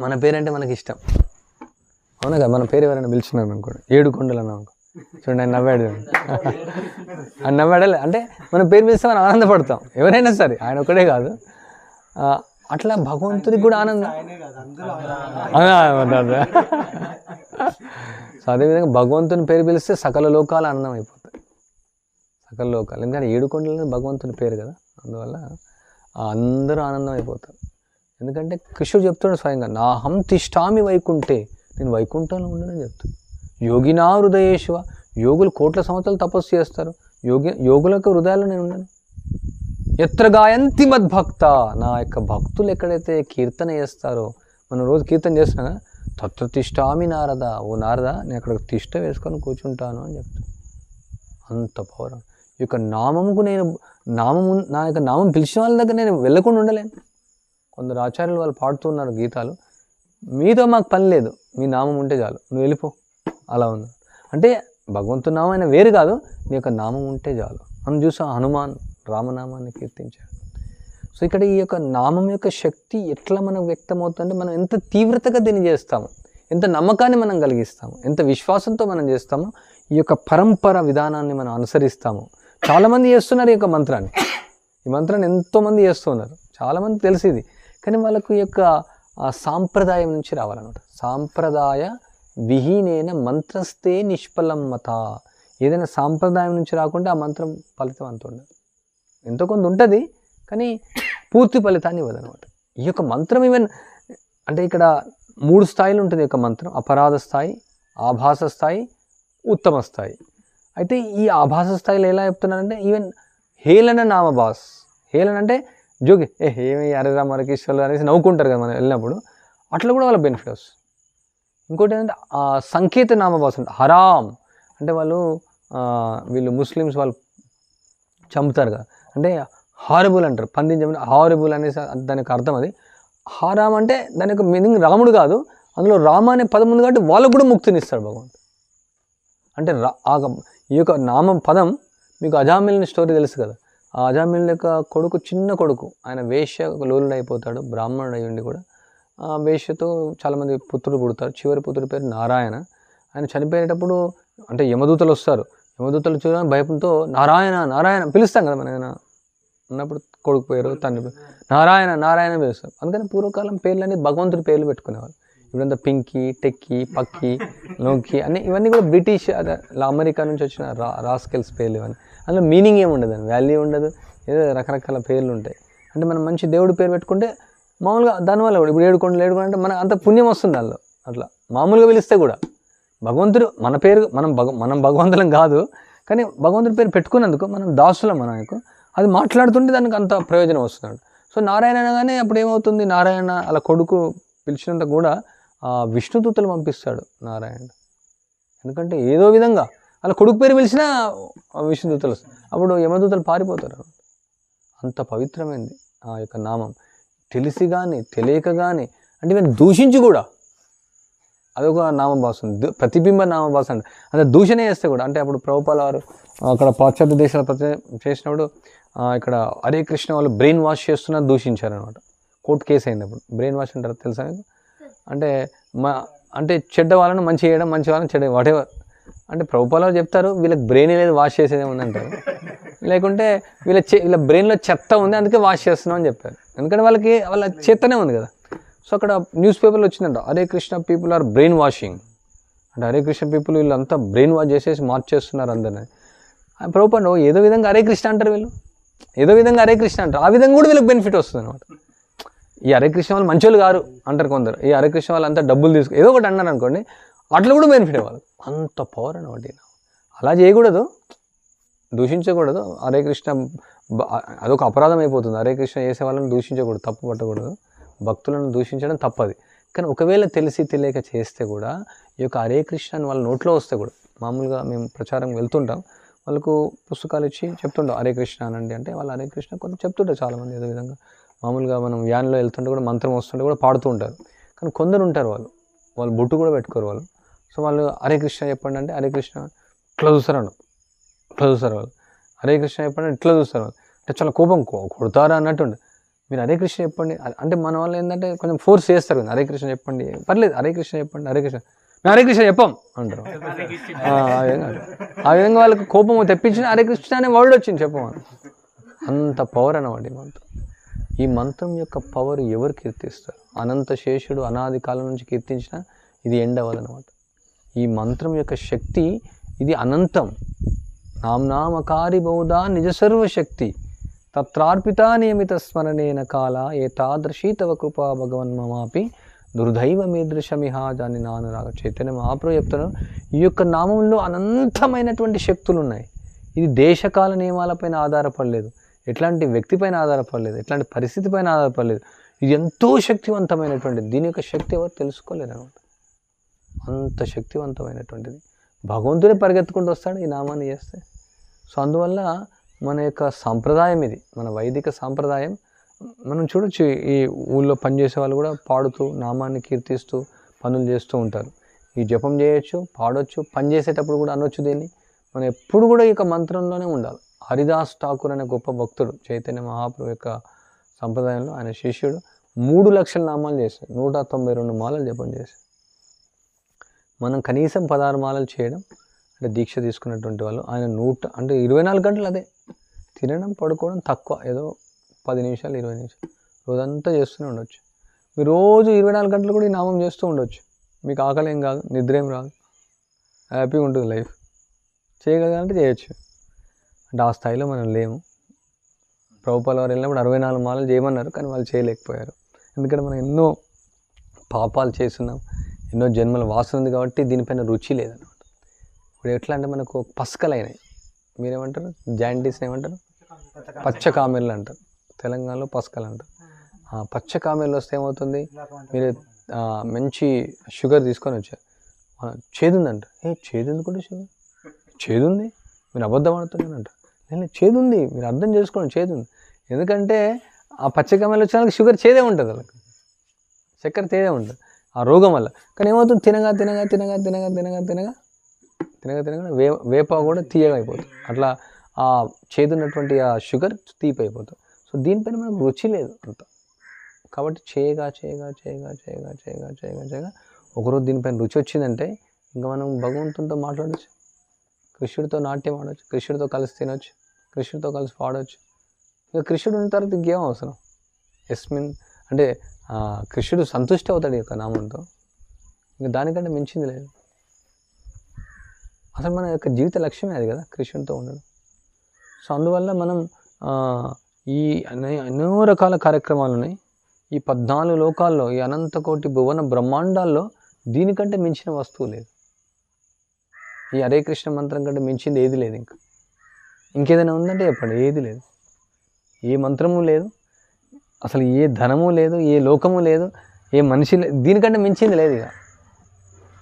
మన పేరంటే మనకి ఇష్టం అవునా కదా? మన పేరు ఎవరైనా పిలిచినాను అనుకోండి ఏడు కొండలు అన్నాం అనుకో. చూడండి ఆయన నవ్వాడు. ఆయన నవ్వాడలే. అంటే మన పేరు పిలిస్తే మనం ఆనందపడతాం. ఎవరైనా సరే ఆయన ఒకటే కాదు. అట్లా భగవంతుడికి కూడా ఆనందం. సో అదేవిధంగా భగవంతుని పేరు పిలిస్తే సకల లోకాలు ఆనందం అయిపోతాయి. సకల లోకాలు. ఎందుకంటే ఏడు కొండలు భగవంతుని పేరు కదా. అందువల్ల అందరూ ఆనందం అయిపోతారు. ఎందుకంటే కృష్ణుడు చెప్తున్నాడు స్వయంగా నా హం తిష్టామి వైకుంఠే. నేను వైకుంఠంలో ఉండనని చెప్తాను యోగినా హృదయేశ్వ యోగులు కోట్ల సంవత్సరాలు తపస్సు చేస్తారు. యోగి యోగులకు హృదయాల్లో నేను ఉండను. ఎత్ర గాయంతి మద్భక్త. నా యొక్క భక్తులు ఎక్కడైతే కీర్తన చేస్తారో మనం రోజు కీర్తన చేస్తున్నా కదా తత్ర తిష్టామి నారద. ఓ నారద నేను అక్కడ తిష్ట వేసుకొని కూర్చుంటాను అని చెప్తాను అంత పౌరం ఈ యొక్క నామముకు నేను నామము నా యొక్క నామం పిలిచిన వాళ్ళ దగ్గర నేను వెళ్ళకుండా ఉండలేను. కొందరు ఆచార్యులు వాళ్ళు పాడుతున్నారు గీతాలు. మీతో మాకు పని లేదు. మీ నామం ఉంటే చాలు. నువ్వు వెళ్ళిపో. అలా ఉంది. అంటే భగవంతు నామం అయినా వేరు కాదు. నీ యొక్క నామం ఉంటే చాలు. మనం చూసాం హనుమాన్ రామనామాన్ని కీర్తించాడు. సో ఇక్కడ ఈ యొక్క నామం యొక్క శక్తి ఎట్లా మనకు వ్యక్తమవుతుందంటే మనం ఎంత తీవ్రతగా దీన్ని చేస్తాము ఎంత నమ్మకాన్ని మనం కలిగిస్తాము ఎంత విశ్వాసంతో మనం చేస్తామో ఈ యొక్క పరంపర విధానాన్ని మనం అనుసరిస్తాము. చాలామంది చేస్తున్నారు ఈ యొక్క మంత్రాన్ని. ఈ మంత్రాన్ని ఎంతోమంది చేస్తున్నారు చాలామంది తెలిసి ఇది. కానీ వాళ్ళకు ఈ యొక్క సాంప్రదాయం నుంచి రావాలన్నమాట. సాంప్రదాయ విహీనేన మంత్రస్తే నిష్ఫలం మత ఏదైనా సాంప్రదాయం నుంచి రాకుండా ఆ మంత్రం ఫలితం అంత ఉండదు. ఎంతో కొంత ఉంటుంది కానీ పూర్తి ఫలితాన్ని ఇవ్వదనమాట ఈ యొక్క మంత్రం ఈవెన్ అంటే ఇక్కడ మూడు స్థాయిలు ఉంటుంది ఈ యొక్క మంత్రం. అపరాధ స్థాయి ఆభాస స్థాయి ఉత్తమ స్థాయి. అయితే ఈ ఆభాస స్థాయిలో ఎలా చెప్తున్నారంటే ఈవెన్ హేళన నామభాస్ హేళన అంటే జోగి ఏ ఏమి అరేరా రామ హరకృష్ణులు అనేసి నవ్వుకుంటారు కదా మనం వెళ్ళినప్పుడు. అట్లా కూడా వాళ్ళ బెనిఫిట్ వస్తుంది ఇంకోటి ఏంటంటే ఆ సంకేత నామభాస్ హరామ్ అంటే వాళ్ళు వీళ్ళు ముస్లిమ్స్ వాళ్ళు చంపుతారు కదా. అంటే హారబుల్ అంటారు. పందించమని హారబుల్ అనేసి దానికి అర్థం అది. హారామ్ అంటే దాని యొక్క మీనింగ్ రాముడు కాదు. అందులో రామ అనే పదం ఉంది కాబట్టి వాళ్ళకు కూడా ముక్తినిస్తాడు భగవంతుడు. అంటే రా ఈ యొక్క నామం పదం మీకు అజామిల్ని స్టోరీ తెలుసు కదా. ఆ అజామిల్ యొక్క కొడుకు చిన్న కొడుకు ఆయన వేష్య లోలుడు అయిపోతాడు బ్రాహ్మణుడు అయ్యుండి ఉండి కూడా. ఆ వేష్యతో చాలామంది పుత్రుడు పుడతారు. చివరి పుత్రుడి పేరు నారాయణ. ఆయన చనిపోయేటప్పుడు అంటే యమదూతలు వస్తారు. యమదూతలు చూడ భయంతో నారాయణ నారాయణ పిలుస్తాం కదా మన ఏదైనా ఉన్నప్పుడు కొడుకు పేరు తండ్రి పేరు. నారాయణ నారాయణ పిలుస్తారు. అందుకని పూర్వకాలం పేర్లన్నీ భగవంతుడి పేర్లు పెట్టుకునేవాళ్ళు. ఇప్పుడంతా పింకీ టెక్కి పక్కి నోకి అన్ని ఇవన్నీ కూడా బ్రిటిష్ అదే అమెరికా నుంచి వచ్చిన రా రాస్కెల్స్ పేర్లు ఇవన్నీ. అందులో మీనింగ్ ఏమి ఉండదు వాల్యూ ఉండదు. ఏదో రకరకాల పేర్లు ఉంటాయి. అంటే మనం మంచి దేవుడి పేరు పెట్టుకుంటే మామూలుగా దానివల్ల కూడా ఇప్పుడు ఏడుకోండి ఏడుకోండి అంటే మనకు అంత పుణ్యం వస్తుంది దానిలో. అట్లా మామూలుగా పిలిస్తే కూడా. భగవంతుడు మన పేరు మనం భగ మనం భగవంతులం కాదు. కానీ భగవంతుడి పేరు పెట్టుకున్నందుకు మనం దాసులం మనకు అది మాట్లాడుతుంటే దానికి అంత ప్రయోజనం వస్తున్నాడు సో నారాయణ అనగానే అప్పుడు ఏమవుతుంది? నారాయణ అలా కొడుకు పిలిచినంత కూడా ఆ విష్ణుదూతలు పంపిస్తాడు నారాయణ ఎందుకంటే ఏదో విధంగా అలా కొడుకు పేరు పిలిచినా ఆ విష్ణుదూతలు అప్పుడు యమదూతలు పారిపోతారు అంత పవిత్రమైంది ఆ యొక్క నామం. తెలిసి కానీ తెలియక కానీ అంటే మేము దూషించి కూడా. అదొక నామభాసం ప్రతిబింబ నామభాసం అంటే. అంటే దూషణ చేస్తే కూడా అంటే అప్పుడు ప్రభుపాల వారు అక్కడ పాశ్చాత్య దేశాల ప్రతి చేసినప్పుడు ఇక్కడ హరే కృష్ణ వాళ్ళు బ్రెయిన్ వాష్ చేస్తున్నా దూషించారనమాట కోర్టు కేసు అయింది అప్పుడు. బ్రెయిన్ వాష్ అంటారు తెలుసా అంటే మా అంటే చెడ్డ వాళ్ళని మంచి చేయడం మంచి వాళ్ళని చెడ్డ వాటెవర్ అంటే ప్రభుపాల చెప్తారు? వీళ్ళకి బ్రెయిన్ లేదు వాష్ చేసేది ఏముంది లేకుంటే వీళ్ళ చే వీళ్ళ బ్రెయిన్లో చెత్త ఉంది అందుకే వాష్ చేస్తున్నాం అని చెప్పారు. ఎందుకంటే వాళ్ళకి వాళ్ళ చెత్తనే ఉంది కదా. సో అక్కడ న్యూస్ పేపర్లో వచ్చిందంట Hare Krishna people are brain washing అంటే హరే కృష్ణ పీపుల్ వీళ్ళంతా బ్రెయిన్ వాష్ చేసేసి మార్చేస్తున్నారు అందరిని. ప్రభుత్వం ఏదో విధంగా హరే కృష్ణ అంటారు వీళ్ళు? ఏదో విధంగా హరే కృష్ణ అంటారు. ఆ విధంగా కూడా వీళ్ళకి బెనిఫిట్ వస్తుంది అనమాట ఈ హరే కృష్ణ వాళ్ళు మంచోళ్ళు గారు అంటారు కొందరు. ఈ హరికృష్ణ వాళ్ళంతా వాళ్ళు అంతా డబ్బులు తీసుకు ఏదో ఒకటి అన్నారు అనుకోండి అట్లా కూడా బెనిఫిట్ అవ్వాలి అంత పవర్ అనమాట అలా చేయకూడదు. దూషించకూడదు. హరే కృష్ణ బ- అదొక అపరాధం అయిపోతుంది. హరే కృష్ణ చేసే వాళ్ళని దూషించకూడదు తప్పు పట్టకూడదు. భక్తులను దూషించడం తప్పది. కానీ ఒకవేళ తెలిసి తెలియక చేస్తే కూడా ఈ యొక్క హరే కృష్ణ అని వాళ్ళ నోట్లో వస్తే కూడా మామూలుగా మేము ప్రచారం వెళ్తుంటాం. వాళ్ళకు పుస్తకాలు ఇచ్చి చెప్తుండే హరే కృష్ణ అనండి అంటే వాళ్ళు హరే కృష్ణ కొంత చెప్తుంటారు చాలామంది ఏదో విధంగా. మామూలుగా మనం వ్యాన్లో వెళ్తుంటే కూడా మంత్రం వస్తుంటే కూడా పాడుతూ ఉంటారు. కానీ కొందరు ఉంటారు వాళ్ళు. వాళ్ళు బొట్టు కూడా పెట్టుకోరు వాళ్ళు. సో వాళ్ళు హరే కృష్ణ చెప్పండి అంటే హరే కృష్ణ ఇట్లా చూస్తారు అన్న ఇట్లా చూస్తారు వాళ్ళు. హరే కృష్ణ చెప్పండి ఇట్లా చూస్తారు వాళ్ళు. అంటే చాలా కోపం కొడతారా అన్నట్టుండే. మీరు హరే కృష్ణ చెప్పండి. అంటే మన వాళ్ళు ఏంటంటే కొంచెం ఫోర్స్ చేస్తారు కదా హరే కృష్ణ చెప్పండి. పర్లేదు హరే కృష్ణ చెప్పండి హరే కృష్ణ హరే కృష్ణ చెప్పం అంటారు. ఆ, విధంగా. వాళ్ళకు వాళ్ళకి కోపం తెప్పించిన హరే కృష్ణ అనే వర్డ్ వచ్చింది చెప్పం అంత పవర్ అనమాట ఈ మంత్రం. ఈ మంత్రం యొక్క పవర్ ఎవరు కీర్తిస్తారు? అనంత శేషుడు అనాది కాలం నుంచి కీర్తించిన ఇది ఎండ్ అవ్వదనమాట ఈ మంత్రం యొక్క శక్తి ఇది అనంతం. నామ్నామకారి బౌధా నిజ సర్వశక్తి తత్రార్పిత నియమిత స్మరణేన కాల ఏతాదృశీ తవ కృపా భగవన్ మమాపి దుర్దైవ మీదృశమిహా దాన్ని నానురాగ చైతన్య మహాప్రభు చెప్తాను. ఈ యొక్క నామంలో అనంతమైనటువంటి శక్తులు ఉన్నాయి ఇది దేశకాల నియమాలపైన ఆధారపడలేదు. ఎట్లాంటి వ్యక్తిపైన ఆధారపడలేదు. ఎట్లాంటి పరిస్థితి పైన ఆధారపడలేదు. ఇది ఎంతో శక్తివంతమైనటువంటి దీని యొక్క శక్తి ఎవరు తెలుసుకోలేరు అనమాట అంత శక్తివంతమైనటువంటిది. భగవంతుడే పరిగెత్తుకుంటూ వస్తాడు ఈ నామాన్ని చేస్తే. సో అందువల్ల మన యొక్క సాంప్రదాయం ఇది. మన వైదిక సాంప్రదాయం మనం చూడొచ్చు ఈ ఊళ్ళో పనిచేసే వాళ్ళు కూడా పాడుతూ నామాన్ని కీర్తిస్తూ పనులు చేస్తూ ఉంటారు. ఈ జపం చేయొచ్చు పాడొచ్చు పని చేసేటప్పుడు కూడా అనొచ్చు దీన్ని. మనం ఎప్పుడు కూడా ఇక మంత్రంలోనే ఉండాలి. హరిదాస్ ఠాకూర్ అనే గొప్ప భక్తుడు చైతన్య మహాప్రభు యొక్క సంప్రదాయంలో ఆయన శిష్యుడు మూడు లక్షల నామాలు చేశాడు. నూట తొంభై రెండు మాలలు జపం చేశాడు. మనం కనీసం పదహారు మాలలు చేయడం అంటే దీక్ష తీసుకున్నటువంటి వాళ్ళు ఆయన నూట అంటే ఇరవై నాలుగు గంటలు అదే. తినడం పడుకోవడం తక్కువ. ఏదో పది నిమిషాలు ఇరవై నిమిషాలు. రోజంతా చేస్తూనే ఉండొచ్చు. మీరు రోజు ఇరవై నాలుగు గంటలు కూడా ఈ నామం చేస్తూ ఉండొచ్చు. మీకు ఆకలి ఏం కాదు నిద్ర ఏం రాదు. హ్యాపీగా ఉంటుంది లైఫ్. చేయగలంటే చేయొచ్చు. అంటే ఆ స్థాయిలో మనం లేము. ప్రభుపాల వారు వెళ్ళినప్పుడు అరవై నాలుగు మాలలు చేయమన్నారు కానీ వాళ్ళు చేయలేకపోయారు. ఎందుకంటే మనం ఎన్నో పాపాలు చేస్తున్నాం ఎన్నో జన్మల వాసన ఉంది కాబట్టి దీనిపైన రుచి లేదన్నమాట. ఇప్పుడు ఎట్లా అంటే మనకు పసకలు అయినాయి మీరేమంటారు? జాండీస్ ఏమంటారు? పచ్చ కామెర్లు అంటారు. తెలంగాణలో పసకలు అంటారు ఆ. పచ్చ కామెర్లు వస్తే ఏమవుతుంది? మీరు మంచి షుగర్ తీసుకొని వచ్చారు. చేదుందంట. ఏ చేదు కూడా షుగర్? చేదుంది? మీరు అబద్ధం ఆడుతున్నారంట. నేను చేదుంది. మీరు అర్థం చేసుకోండి చేదుంది. ఎందుకంటే ఆ పచ్చ కామెర్లు వచ్చిన వాళ్ళకి షుగర్ చేదే ఉంటుంది వాళ్ళకి. చక్కెర తేదే ఉంటుంది. ఆ రోగం వల్ల. కానీ ఏమవుతుంది? తినగా తినగా తినగా తినగా తినగా తినగా తినగా తినగా వే వేప కూడా తీయగా అయిపోతుంది. అట్లా ఆ చేదున్నటువంటి ఆ షుగర్ తీపి అయిపోతుంది. సో దీనిపైన మనకు రుచి లేదు అంత. కాబట్టి చేయగా చేయగా చేయగా చేయగా చేయగా చేయగా చేయగా ఒకరోజు దీనిపైన రుచి వచ్చిందంటే ఇంకా మనం భగవంతునితో మాట్లాడచ్చు. కృష్ణుడితో నాట్యం ఆడవచ్చు కృష్ణుడితో కలిసి తినొచ్చు కృష్ణుడితో కలిసి పాడవచ్చు ఇక కృష్ణుడు ఉన్న తర్వాత ఇంకేం అవసరం? ఎస్మిన్ అంటే కృష్ణుడు సంతుష్టి అవుతాడు ఈ యొక్క నామంతో. ఇంకా దానికంటే మించింది లేదు. అసలు మన యొక్క జీవిత లక్ష్యమే అది కదా కృష్ణుడితో ఉండడం. సో అందువల్ల మనం ఈ అనే- ఎన్నో రకాల కార్యక్రమాలు ఉన్నాయి ఈ పద్నాలుగు లోకాల్లో ఈ అనంతకోటి భువన బ్రహ్మాండాల్లో దీనికంటే మించిన వస్తువు లేదు. ఈ హరే కృష్ణ మంత్రం కంటే మించింది ఏది లేదు ఇంకా. ఇంకేదైనా ఉందంటే చెప్పండి ఏది లేదు. ఏ మంత్రము లేదు. అసలు ఏ ధనము లేదు ఏ లోకము లేదు ఏ మనిషి లేదు దీనికంటే మించింది లేదు ఇక.